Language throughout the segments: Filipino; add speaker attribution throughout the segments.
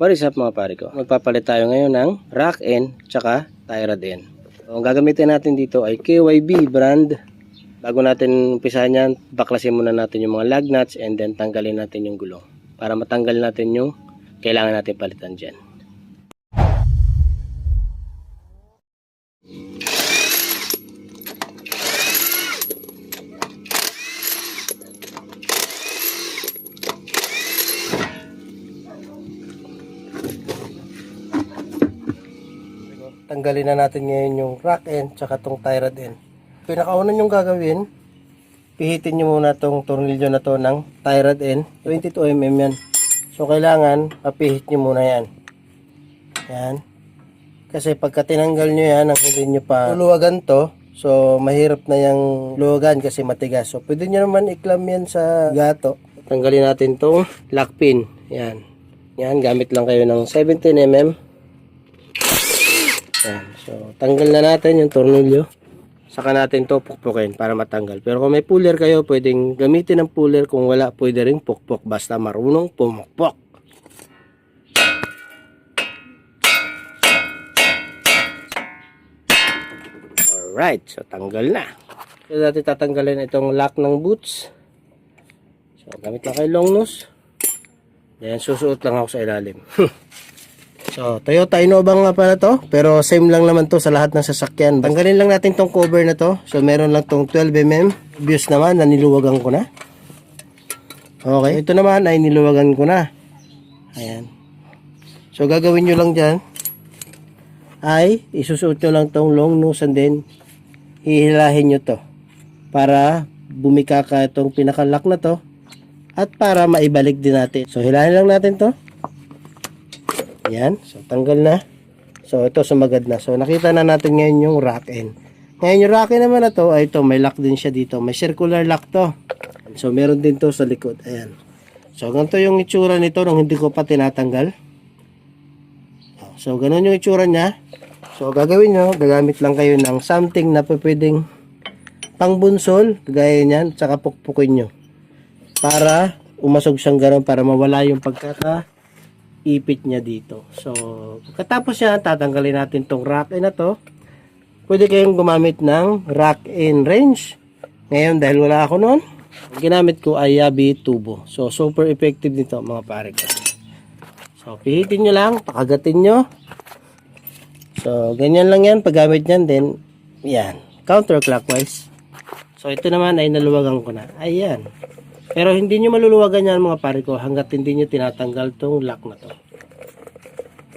Speaker 1: What is up mga pare ko? Magpapalit tayo ngayon ng rack end tsaka tie rod end. So, ang gagamitin natin dito ay KYB brand. Bago natin umpisahan yan, baklasin muna natin yung mga lug nuts and then tanggalin natin yung gulong. Para matanggal natin yung kailangan natin palitan dyan. Tanggalin na natin ngayon yung rack end tsaka tong tie rod end. Pinakauna yung gagawin, pihitin nyo muna tong tornilyo na to ng tie rod end. 22mm yan. So kailangan papihit nyo muna yan. Yan. Kasi pagka tinanggal nyo yan, ang hindi nyo pa luluwagan to, so mahirap na yung luwagan kasi matigas. So pwede nyo naman iklam yan sa gato. Tanggalin natin tong lock pin. Yan. Yan, gamit lang kayo ng 17mm. Yan. So, tanggal na natin yung tornilyo. Saka natin to pukpukin para matanggal. Pero kung may puller kayo, pwedeng gamitin ng puller. Kung wala, pwede ring pukpok. Basta marunong pumukpok. Alright. So, tanggal na. So, natin tatanggalin itong lock ng boots. So, gamit lang kayo long nose. Yan, susuot lang ako sa ilalim. So, Toyota Innova nga pala to. Pero same lang naman to sa lahat ng sasakyan. Tanggalin lang natin tong cover na to. So, meron lang tong 12mm. Views naman, na niluwagan ko na. Okay. Ito naman ay niluwagan ko na. Ayan. So, gagawin nyo lang dyan ay isusuot nyo lang tong long nose and then hihilahin nyo to para bumika ka itong pinakalak na to at para maibalik din natin. So, hilahin lang natin to. Yan. So, tanggal na. So, ito sumagad na. So, nakita na natin ngayon yung rack end. Ngayon, yung rack end naman na to, ay ito, may lock din siya dito. May circular lock to. So, meron din to sa likod. Ayan. So, ganito yung itsura nito nung hindi ko pa tinatanggal. So, ganun yung itsura niya. So, gagawin nyo, gagamit lang kayo ng something na pwedeng pangbunsol, gaya niyan, tsaka pukpukin nyo. Para umasog siyang gano'n, para mawala yung pagkaka ipit niya dito. So, pagkatapos yan, tatanggalin natin tong rack in na to. Pwede kayong gumamit ng rack in range. Ngayon, dahil wala ako noon, ginamit ko ay Yabi Tubo. So, super effective nito mga pare ko. So, pihitin nyo lang, pakagatin nyo. So, ganyan lang yan, paggamit nyan, then, yan, counterclockwise. So, ito naman ay naluwagan ko na. Ayan. Pero hindi nyo maluluwagan yan mga pare ko hanggat hindi nyo tinatanggal tong lock na to.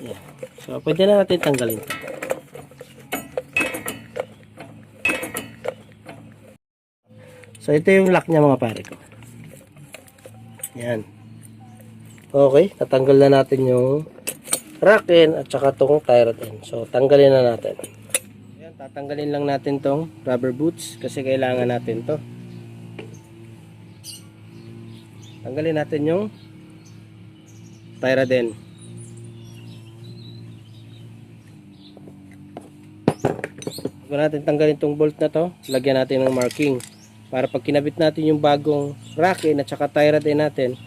Speaker 1: Ayan. So, pwede na natin tanggalin to. So, ito yung lock niya mga pare ko. Yan. Okay, natanggal na natin yung rack end at saka tong tie rod end. So, tanggalin na natin. Ayan, tatanggalin lang natin tong rubber boots kasi kailangan natin to. Tanggalin natin yung end. Bago natin tanggalin tong bolt na to, lagyan natin ng marking. Para pag kinabit natin yung bagong rack end at saka end natin,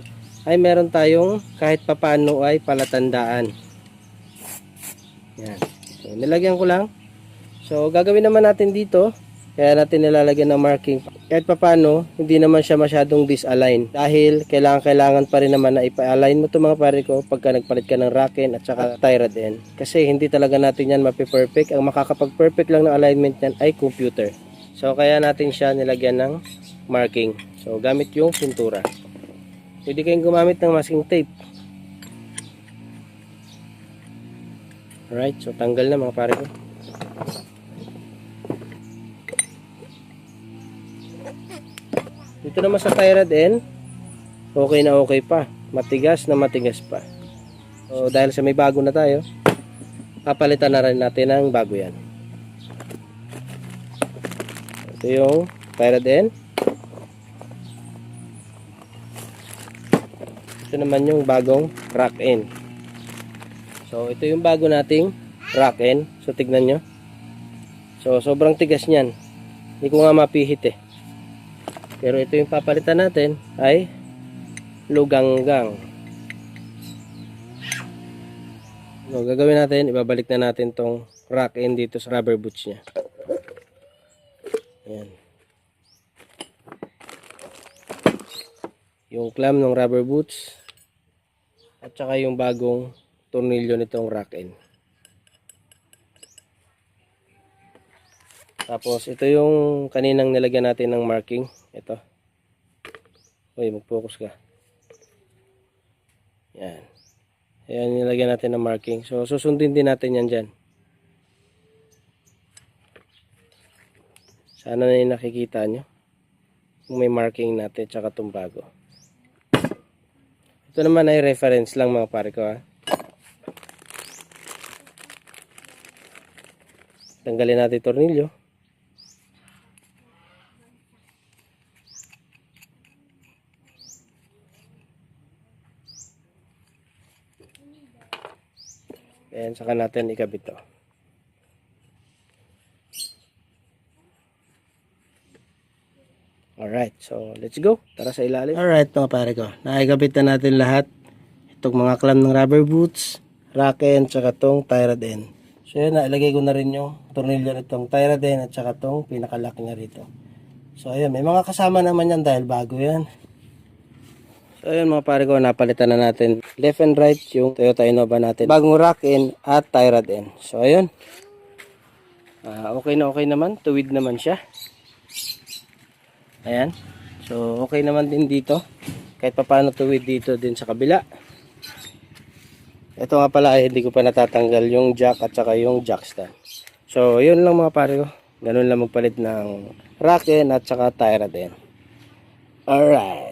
Speaker 1: ay meron tayong kahit papano ay palatandaan. Yan. So, nilagyan ko lang. So, gagawin naman natin dito. Kaya natin nilalagyan ng marking. Kahit papano, hindi naman siya masyadong disalign. Dahil kailangan-kailangan pa rin naman na ipa-align mo ito mga pare ko pagka nagpalit ka ng racken at saka tie rod end. Kasi hindi talaga natin yan mapi-perfect. Ang makakapag-perfect lang ng alignment yan ay computer. So, kaya natin siya nilagyan ng marking. So, gamit yung pintura. Pwede kayong gumamit ng masking tape. Alright, so tanggal na mga pare ko. Dito naman sa Tyrad N, okay na okay pa. Matigas na matigas pa. So dahil sa may bago na tayo, papalitan na rin natin ng bago yan. Ito yung Tyrad N. Ito naman yung bagong rack N. So ito yung bago nating rack N. So tignan nyo. So sobrang tigas niyan. Hindi ko nga mapihit eh. Pero ito yung papalitan natin ay luganggang. So, gagawin natin, ibabalik na natin tong rack end dito sa rubber boots niya. Ayan. Yung clamp ng rubber boots at saka yung bagong tornilyo nitong rack end. Tapos ito yung kaninang nilagyan natin ng marking. Ito. Uy, mag-focus ka. Yan. Ayan, nilagyan natin ng marking. So, susundin din natin yan dyan. Sana na yung nakikita nyo. Kung may marking natin, tsaka itong. Ito naman ay reference lang mga pare ko ha. Tanggalin natin tornilyo. Ayan, saka natin ikabit to. Alright, so let's go. Tara sa ilalim. Alright mga pare ko, nakikabit na natin lahat. Itong mga clamp ng rubber boots, rack end, tsaka tong tie rod. So yun, nailagay ko na rin yung tornilyo nitong tie rod at tsaka tong pinakalock niya rito. So ayun, may mga kasama naman yan dahil bago yan. So ayun mga pare ko, napalitan na natin left and right yung Toyota Innova natin. Bagong rack end at tie rod end. So ayun, Ah, okay na okay naman, tuwid naman siya. Ayan. So, okay naman din dito. Kahit papaano tuwid dito din sa kabila. Ito nga pala hindi ko pa natatanggal yung jack at saka yung jack stand. So, yun lang mga pare ko. Ganun lang magpalit ng rack end at saka tire din. Alright.